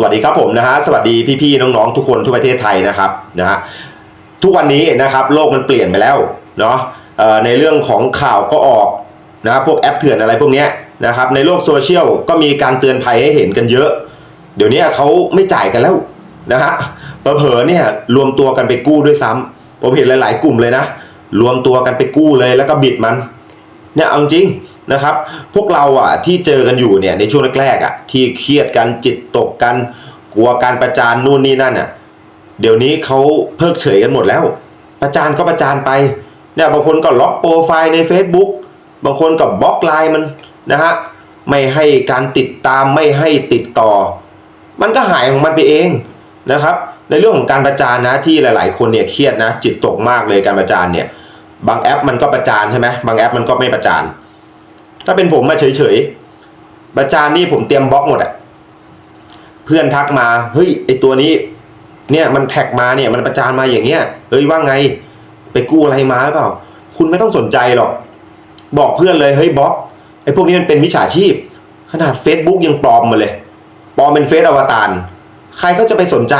สวัสดีครับผมนะฮะสวัสดีพี่ๆน้องๆทุกคนทั่วประเทศไทยนะครับนะฮะทุกวันนี้นะครับโลกมันเปลี่ยนไปแล้วเนาะในเรื่องของข่าวก็ออกนะพวกแอปเถื่อนอะไรพวกเนี้ยนะครับในโลกโซเชียลก็มีการเตือนภัยให้เห็นกันเยอะ เดี๋ยวนี้เขาไม่จ่ายกันแล้วนะฮะเผลอเนี่ยรวมตัวกันไปกู้ด้วยซ้ำผมเห็นหลาย ๆ กลุ่มเลยนะ รวมตัวกันไปกู้เลยแล้วก็บิดมัน เนี่ยเอาจริงนะครับ พวกเราอะที่เจอกันอยู่เนี่ยในช่วงแรกๆอะที่เครียดกันจิตตกกันกลัวการประจานนู่นนี่นั่นอะเดี๋ยวนี้เขาเพิกเฉยกันหมดแล้ว ประจานก็ประจานไปเนี่ยบางคนก็ล็อกโปรไฟล์ใน Facebook บางคนก็บล็อกไลน์มันนะฮะไม่ให้การติดตามไม่ให้ติดต่อ มันก็หายของมันไปเองนะครับ ในเรื่องของการประจานนะที่หลาย ๆ คนเนี่ยเครียดนะจิตตกมากเลยการประจานเนี่ย บางแอปมันก็ประจานใช่ไหมบางแอปมันก็ไม่ประจาน ถ้าเป็นผมมาเฉยๆประจานนี่ผมเตรียมบล็อกหมดอะเพื่อนทักมาเฮ้ยไอตัวนี้ เนี่ยมันแท็กมาเนี่ยมันประจานมาอย่างเงี้ยเฮ้ยว่าไง ไปกู้อะไรมาหรือเปล่า คุณไม่ต้องสนใจหรอก บอกเพื่อนเลยเฮ้ยบล็อกไอพวกนี้มันเป็นมิจฉาชีพ ขนาด Facebook ยังปลอมมาเลยปลอมเป็นเฟซอวตารใครก็จะไปสนใจ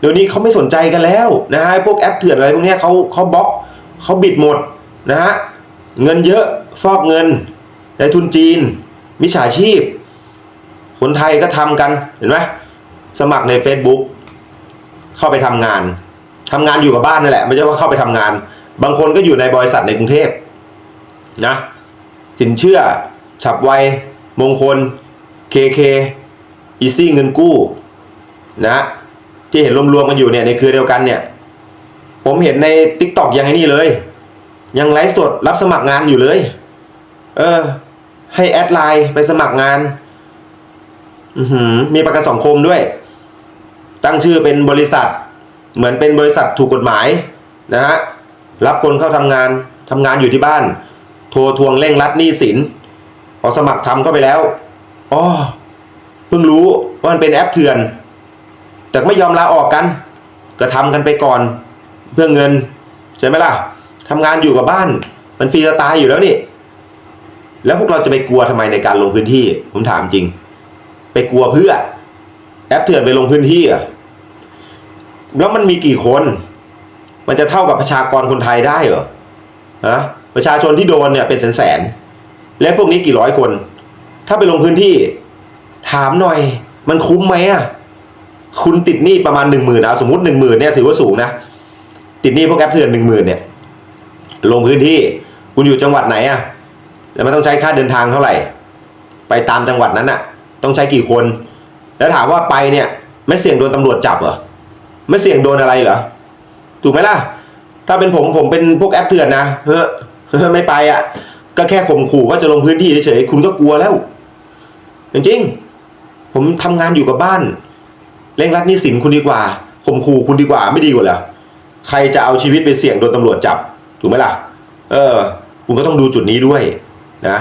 เดี๋ยวนี้เขาไม่สนใจกันแล้วนะฮะพวกแอปเถื่อนอะไรพวกเนี้ยเขาเขาบล็อก เขาบิดหมดนะฮะเงินเยอะฟอกเงินในทุนจีน มิจฉาชีพ คนไทยก็ทำกันเห็นไหมสมัครใน Facebook เข้าไปทำงานทำงานอยู่กับบ้านนั่นแหละไม่ใช่ว่าเข้าไปทำงาน บางคนก็อยู่ในบริษัทในกรุงเทพนะสินเชื่อ ฉับไว มงคล KK อีซี่เงินกู้นะที่เห็นรวมๆกันอยู่เนี่ยในเครือเดียวกันเนี่ย ผมเห็นใน t ิ k t o k ยังไงนี่เลย ยังไลฟ์สดรับสมัครงานอยู่เลย เออ ให้แอดไลน์ไปสมัครงาน อือหือ มีประกันสังคมด้วย ตั้งชื่อเป็นบริษัท เหมือนเป็นบริษัทถูกกฎหมาย นะฮะรับคนเข้าทำงานทำงานอยู่ที่บ้าน โทรทวงเร่งรัดหนี้สินพอสมัครทำเข้าไปแล้วอ๋อเพิ่งรู้ว่ามันเป็นแอปเถื่อน แต่ไม่ยอมลาออกกัน ก็ทำกันไปก่อน เพื่อเงินใช่ไหมล่ะทำงานอยู่กับบ้าน มันฟรีสไตล์อยู่แล้วนี่ แล้วพวกเราจะไปกลัวทำไมในการลงพื้นที่ ผมถามจริง ไปกลัวเพื่อ แอปเถื่อนไปลงพื้นที่อะแล้วมันมีกี่คน มันจะเท่ากับประชากรคนไทยได้เหรอฮะประชาชนที่โดนเนี่ยเป็นแสนแสนและพวกนี้กี่ร้อยคน ถ้าไปลงพื้นที่ ถามหน่อย มันคุ้มไหมอะคุณติดหนี้ประมาณหนึ่งหมื่นเอาสมมติหนึ่งหมื่นเนี่ยถือว่าสูงนะ ติดหนี้พวกแอปเถื่อนหนึ่งหมื่นเนี่ย ลงพื้นที่คุณอยู่จังหวัดไหนอะแล้วมันต้องใช้ค่าเดินทางเท่าไหร่ ไปตามจังหวัดนั้นอะต้องใช้กี่คน แล้วถามว่าไปเนี่ย ไม่เสี่ยงโดนตำรวจจับเหรอไม่เสี่ยงโดนอะไรเหรอถูกไหมล่ะ ถ้าเป็นผมผมเป็นพวกแอปเถื่อนนะเฮ้อไม่ไปอะก็แค่ข่มขู่ว่าจะลงพื้นที่เฉยๆคุณก็กลัวแล้วจริงๆผมทำงานอยู่กับบ้านเร่งรัดหนี้สินคุณดีกว่าข่มขู่คุณดีกว่าไม่ดีกว่าเหรอ ใครจะเอาชีวิตไปเสี่ยงโดนตำรวจจับ ถูกไหมล่ะ เออ คุณก็ต้องดูจุดนี้ด้วยนะ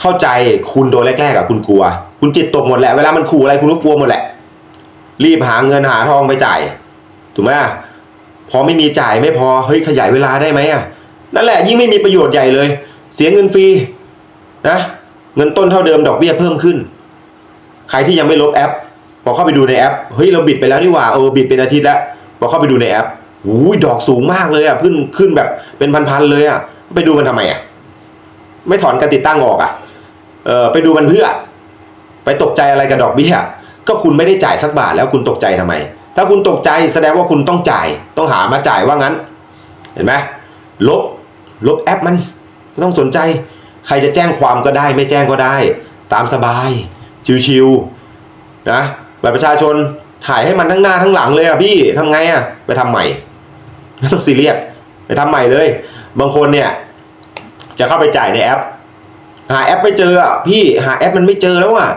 เข้าใจคุณโดนแรกๆอะคุณกลัว คุณจิตตกหมดแหละเวลามันขู่อะไรคุณก็กลัวหมดแหละ รีบหาเงินหาทองไปจ่าย ถูกไหมพอไม่มีจ่ายไม่พอเฮ้ยขยายเวลาได้ไหมอะนั่นแหละยิ่งไม่มีประโยชน์ใหญ่เลย เสียเงินฟรีนะเงินต้นเท่าเดิมดอกเบี้ยเพิ่มขึ้น ใครที่ยังไม่ลบแอป พอเข้าไปดูในแอปเฮ้ยเราบิดไปแล้วนี่หว่าเออบิดเป็นอาทิตย์แล้วพอเข้าไปดูในแอป อุ้ยดอกสูงมากเลยอะขึ้นขึ้นแบบเป็นพันๆเลยอะ ไปดูมันทำไมอะ ไม่ถอนการติดตั้งออกอะ เออไปดูมันเพื่อ ไปตกใจอะไรกับดอกเบี้ยก็คุณไม่ได้จ่ายสักบาทแล้วคุณตกใจทำไม ถ้าคุณตกใจแสดงว่าคุณต้องจ่าย ต้องหามาจ่ายว่างั้น เห็นไหมลบลบแอปมันไม่ต้องสนใจ ใครจะแจ้งความก็ได้ ไม่แจ้งก็ได้ ตามสบาย ชิวๆนะบัตรประชาชนถ่ายให้มันทั้งหน้าทั้งหลังเลยอะพี่ทำไงอะ ไปทำใหม่ ไม่ต้องซีเรียสไปทำใหม่เลย บางคนเนี่ย จะเข้าไปจ่ายในแอป หาแอปไม่เจออะพี่หาแอปมันไม่เจอแล้วอะ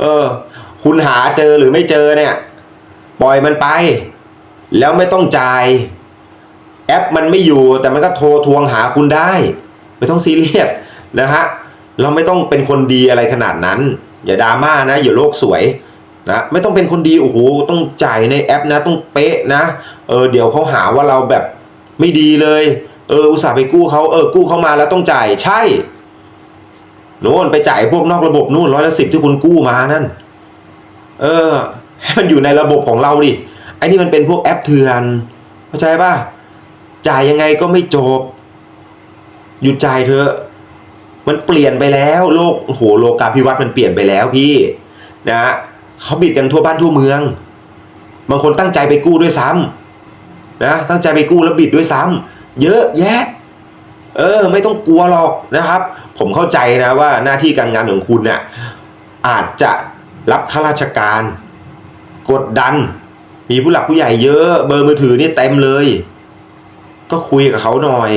เออ คุณหาเจอหรือไม่เจอเนี่ย ปล่อยมันไป แล้วไม่ต้องจ่าย แอปมันไม่อยู่ แต่มันก็โทรทวงหาคุณได้ ไม่ต้องซีเรียสนะฮะเราไม่ต้องเป็นคนดีอะไรขนาดนั้น อย่าดราม่านะอย่าโลกสวย นะไม่ต้องเป็นคนดีโอ้โหต้องจ่ายในแอปนะต้องเป๊ะนะเออเดี๋ยวเขาหาว่าเราแบบไม่ดีเลย เอออุตส่าห์ไปกู้เขาเออกู้เขามาแล้วต้องจ่ายใช่โน่นไปจ่ายพวกนอกระบบนู่นร้อยละสิบที่คุณกู้มานั่น เออ ให้มันอยู่ในระบบของเราดิไอ้นี่มันเป็นพวกแอปเถื่อนเข้าใจป่ะจ่ายยังไงก็ไม่จบ หยุดจ่ายเถอะ มันเปลี่ยนไปแล้ว โลกโอ้โหโลกาภิวัตน์มันเปลี่ยนไปแล้วพี่ นะ เขาบิดกันทั่วบ้านทั่วเมือง บางคนตั้งใจไปกู้ด้วยซ้ำนะตั้งใจไปกู้แล้วบิดด้วยซ้ำเยอะแยะ เออ ไม่ต้องกลัวหรอกนะครับ ผมเข้าใจนะว่าหน้าที่การงานของคุณเนี่ยอาจจะรับข้าราชการ กดดัน มีผู้หลักผู้ใหญ่เยอะเบอร์มือถือนี่เต็มเลย ก็คุยกับเขาหน่อย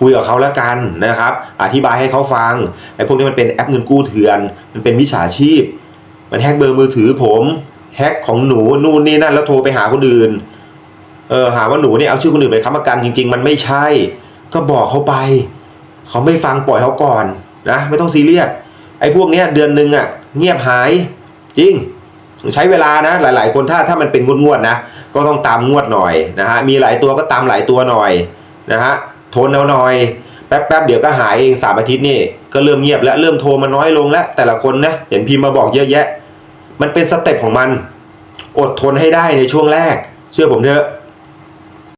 คุยกับเขาแล้วกันนะครับ อธิบายให้เขาฟังไอ้พวกนี้มันเป็นแอปเงินกู้เถื่อน มันเป็นมิจฉาชีพ มันแฮกเบอร์มือถือผมแฮกของหนูนู่นนี่นั่นแล้วโทรไปหาคนอื่น เออหาว่าหนูเนี่ยเอาชื่อคนอื่นไปค้ำประกันจริง ๆ มันไม่ใช่ ก็บอกเขาไป เขาไม่ฟังปล่อยเขาก่อนนะไม่ต้องซีเรียสไอ้พวกเนี้ยเดือนหนึ่งอะ เงียบหายจริง ใช้เวลานะ หลาย ๆ คนถ้าถ้ามันเป็นงวดๆนะก็ต้องตามงวดหน่อยนะฮะมีหลายตัวก็ตามหลายตัวหน่อยนะฮะทนเอาหน่อย แป๊บๆเดี๋ยวก็หายเองสามอาทิตย์นี่ก็เริ่มเงียบแล้วเริ่มโทรมาน้อยลงแล้วแต่ละคนนะเห็นพิมพ์มาบอกเยอะแยะ มันเป็นสเต็ปของมัน อดทนให้ได้ในช่วงแรก เชื่อผมเถอะ